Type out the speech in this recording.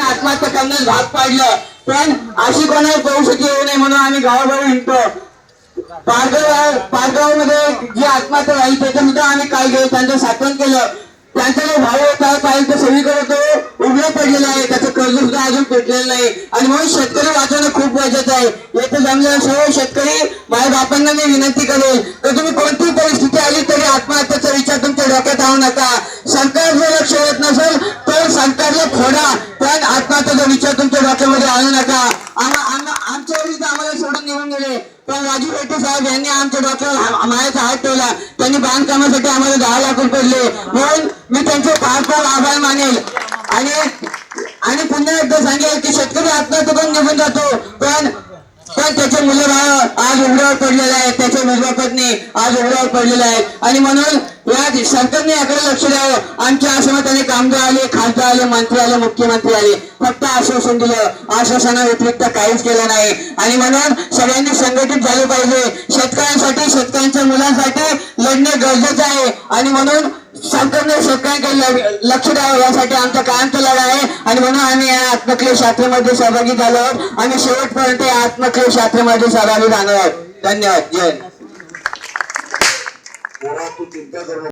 आत्महत्या करण्यास भाग पाडलं. पण अशी कोणाला परिस्थिती येऊ नये म्हणून आम्ही गावागाव हिंडतो पारगाव पारगावमध्ये जी आत्महत्या झाली त्याच्यामध्ये आम्ही काय केलं त्यांचं साठवण केलं. त्यांचा जो भाव होता पाहिजे तो सगळीकडे तो उघडा पडलेला आहे. त्याचं कर्ज सुद्धा अजून पेटलेलं नाही. आणि म्हणून शेतकरी वाचवणं खूप गरजेचं आहे. येथे जमलेले सर्व शेतकरी माझ्या बापांना मी विनंती करेल तर तुम्ही कोणती परिस्थिती आली तरी आत्महत्याचा विचार तुमच्या डोक्यात आणू नका. सरकार जर लक्ष येत नसेल तर सरकारला फोडा. पण विचार तुमच्या डोक्यामध्ये आणू नका. आमच्या आम्हाला सोडून निघून गेले. पण राजू शेट्टी साहेब यांनी आमच्या डोक्यावर मायाचा हात ठेवला. त्यांनी बांधकामासाठी आम्हाला दहा लाख रुपये दिले. म्हणून मी त्यांचे फार फार आभार मानेल. आणि आणि पुन्हा एकदा सांगेल की शेतकरी आत्महत्या पण निघून जातो. पण पण त्याचे मुलं बाळ आज उघड्यावर पडलेले आहेत. त्याचे मुलगा पत्नी आज उघड्यावर पडलेले आहेत. आणि म्हणून या सरकारने याकडे लक्ष द्यावं. आमच्या आश्रमात अनेक आले खासदार आले मंत्री आले मुख्यमंत्री आले. फक्त आश्वासन दिलं. आश्वासना व्यतिरिक्त काहीच केलं नाही. आणि म्हणून सगळ्यांनी संघटित झाले पाहिजे. शेतकऱ्यांसाठी शेतकऱ्यांच्या मुलांसाठी लढणे गरजेचं आहे. आणि म्हणून सरकारने शेतकऱ्यांकडे लक्ष द्यावं. यासाठी आमचा कायमचा लढा आहे. आणि म्हणून आम्ही या आत्मक्लेश यात्रेमध्ये सहभागी झालो आहोत. आणि शेवटपर्यंत या आत्मक्लेश यात्रेमध्ये सहभागी राहणार आहोत. धन्यवाद. जय ওরা তো চিন্তা করলো